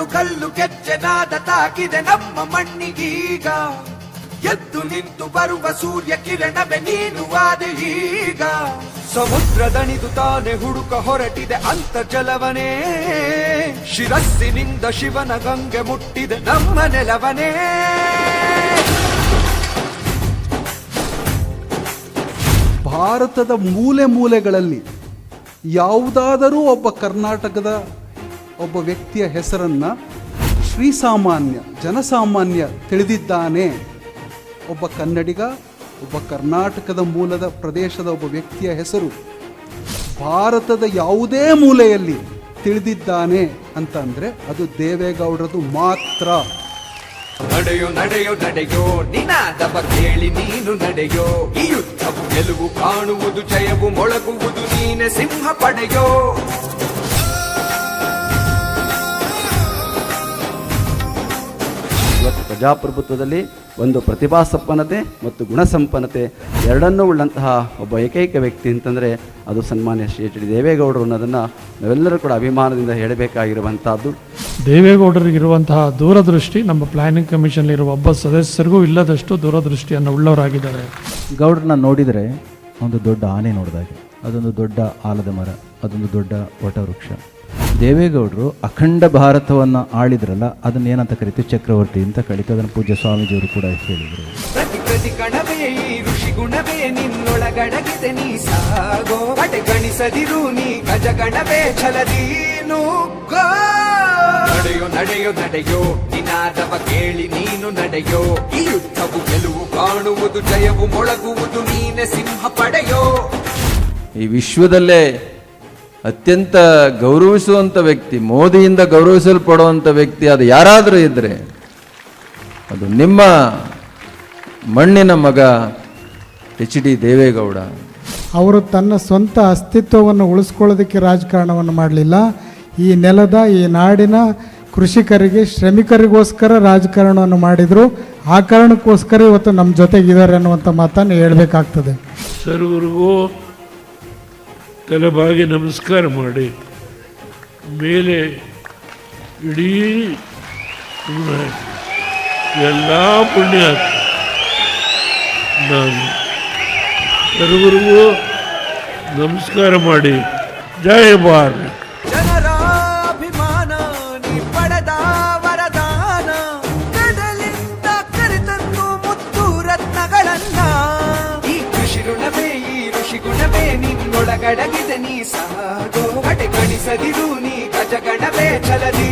ಕಲ್ಲು ಕಲ್ಲು ಕೆಚ್ಚೆನಾದ ತಾಕಿದೆ ನಮ್ಮ ಮಣ್ಣಿಗೀಗ. ಎದ್ದು ನಿಂತು ಬರುವ ಸೂರ್ಯ ಕಿರಣವೇ ನೀನು ಈಗ. ಈಗ ಸಮುದ್ರದಣಿದು ತಾನೆ ಹುಡುಕ ಹೊರಟಿದೆ ಅಂತರ್ಜಲವನೇ ಶಿರಸ್ಸಿನಿಂದ ಶಿವನ ಗಂಗೆ ಮುಟ್ಟಿದೆ ನಮ್ಮ ನೆಲವನೇ. ಭಾರತದ ಮೂಲೆ ಮೂಲೆಗಳಲ್ಲಿ ಯಾವುದಾದರೂ ಒಬ್ಬ ಕರ್ನಾಟಕದ ಒಬ್ಬ ವ್ಯಕ್ತಿಯ ಹೆಸರನ್ನು ಶ್ರೀಸಾಮಾನ್ಯ ಜನಸಾಮಾನ್ಯ ತಿಳಿದಿದ್ದಾನೆ. ಒಬ್ಬ ಕನ್ನಡಿಗ, ಒಬ್ಬ ಕರ್ನಾಟಕದ ಮೂಲದ ಪ್ರದೇಶದ ಒಬ್ಬ ವ್ಯಕ್ತಿಯ ಹೆಸರು ಭಾರತದ ಯಾವುದೇ ಮೂಲೆಯಲ್ಲಿ ತಿಳಿದಿದ್ದಾನೆ ಅಂತಂದ್ರೆ ಅದು ದೇವೇಗೌಡರದು ಮಾತ್ರ. ನಡೆಯೋ ನಡೆಯೋ ನಡೆಯೋ ನಿನಾದವ ಕೇಳಿ ನೀನು ನಡೆಯೋ. ಈ ಯುದ್ಧವು ಗೆಲುವು ಕಾಣುವುದು, ಜಯವು ಮೊಳಗುವುದು, ನೀನೆ ಸಿಂಹ ಪಡೆಯೋ. ಇವತ್ತು ಪ್ರಜಾಪ್ರಭುತ್ವದಲ್ಲಿ ಒಂದು ಪ್ರತಿಭಾ ಸಂಪನ್ನತೆ ಮತ್ತು ಗುಣಸಂಪನ್ನತೆ ಎರಡನ್ನೂ ಉಳ್ಳಂತಹ ಒಬ್ಬ ಏಕೈಕ ವ್ಯಕ್ತಿ ಅಂತಂದರೆ ಅದು ಸನ್ಮಾನ್ಯ ಶ್ರೀ ಎಚ್ ಡಿ ದೇವೇಗೌಡರು ಅನ್ನೋದನ್ನು ನಾವೆಲ್ಲರೂ ಕೂಡ ಅಭಿಮಾನದಿಂದ ಹೇಳಬೇಕಾಗಿರುವಂಥದ್ದು ದೇವೇಗೌಡರಿಗಿರುವಂತಹ ದೂರದೃಷ್ಟಿ ನಮ್ಮ ಪ್ಲಾನಿಂಗ್ ಕಮಿಷನ್ ಇರುವ ಒಬ್ಬ ಸದಸ್ಯರಿಗೂ ಇಲ್ಲದಷ್ಟು ದೂರದೃಷ್ಟಿಯನ್ನು ಉಳ್ಳವರಾಗಿದ್ದಾರೆ. ಗೌಡ್ರನ್ನ ನೋಡಿದರೆ ಒಂದು ದೊಡ್ಡ ಆನೆ ನೋಡಿದಾಗೆ ಅದೊಂದು ದೊಡ್ಡ ಆಲದ ಮರ ಅದೊಂದು ದೊಡ್ಡ ವಟವೃಕ್ಷ. ದೇವೇಗೌಡರು ಅಖಂಡ ಭಾರತವನ್ನು ಆಳಿದ್ರಲ್ಲ ಅದನ್ನ ಏನಂತ ಕರಿತೀವಿ? ಚಕ್ರವರ್ತಿ ಅಂತ ಕರಿತು ಅದನ್ನು ಪೂಜ್ಯ ಸ್ವಾಮೀಜಿಯವರು ಕೂಡ ಹೇಳಿದರು. ಪ್ರತಿ ಪ್ರತಿ ಕಣವೇ ಈ ಋಷಿ ಗುಣವೇ ನಿನ್ನೊಳಗಡಗಿದೆ ನೀ ಸಾಗೋ ಅಟೆ ಗಣಿಸದಿರು ನೀ ಗಜಗಣವೇ ಛಲದಿ ನುಗ್ಗೋ. ನಡೆಯೋ ನಡೆಯೋ ನಡೆಯೋ ನಿನಾದವ ಕೇಳಿ ನೀನು ನಡೆಯೋ ಈ ಯುದ್ಧವು ಗೆಲುವು ಕಾಣುವುದು ಜಯವು ಮೊಳಗುವುದು ನೀನೆ ಸಿಂಹ ಪಡೆಯೋ. ಈ ವಿಶ್ವದಲ್ಲೇ ಅತ್ಯಂತ ಗೌರವಿಸುವಂಥ ವ್ಯಕ್ತಿ ಮೋದಿಯಿಂದ ಗೌರವಿಸಲ್ಪಡುವಂಥ ವ್ಯಕ್ತಿ ಅದು ಯಾರಾದರೂ ಇದ್ದರೆ ಅದು ನಿಮ್ಮ ಮಣ್ಣಿನ ಮಗ ಎಚ್ ಡಿ ದೇವೇಗೌಡ. ಅವರು ತನ್ನ ಸ್ವಂತ ಅಸ್ತಿತ್ವವನ್ನು ಉಳಿಸ್ಕೊಳ್ಳೋದಕ್ಕೆ ರಾಜಕಾರಣವನ್ನು ಮಾಡಲಿಲ್ಲ. ಈ ನೆಲದ ಈ ನಾಡಿನ ಕೃಷಿಕರಿಗೆ ಶ್ರಮಿಕರಿಗೋಸ್ಕರ ರಾಜಕಾರಣವನ್ನು ಮಾಡಿದರು. ಆ ಕಾರಣಕ್ಕೋಸ್ಕರ ಇವತ್ತು ನಮ್ಮ ಜೊತೆಗಿದ್ದಾರೆ ಅನ್ನುವಂಥ ಮಾತನ್ನು ಹೇಳಬೇಕಾಗ್ತದೆ. ಸರ್ವರಿಗೂ ತಲೆಬಾಗಿ ನಮಸ್ಕಾರ ಮಾಡಿ ಮೇಲೆ ಇಡೀ ಎಲ್ಲ ಪುಣ್ಯ ನಾನು ಸರ್ವರಿಗೂ ನಮಸ್ಕಾರ ಮಾಡಿ. ಜಯ ಭಾರತ್. ಗಡಗಿದ ನೀ ಸಹ ಗೋಗಟೆ ಕಣಿಸದಿರು ನೀ ಗಜ ಗಣವೇ ಚಲದಿ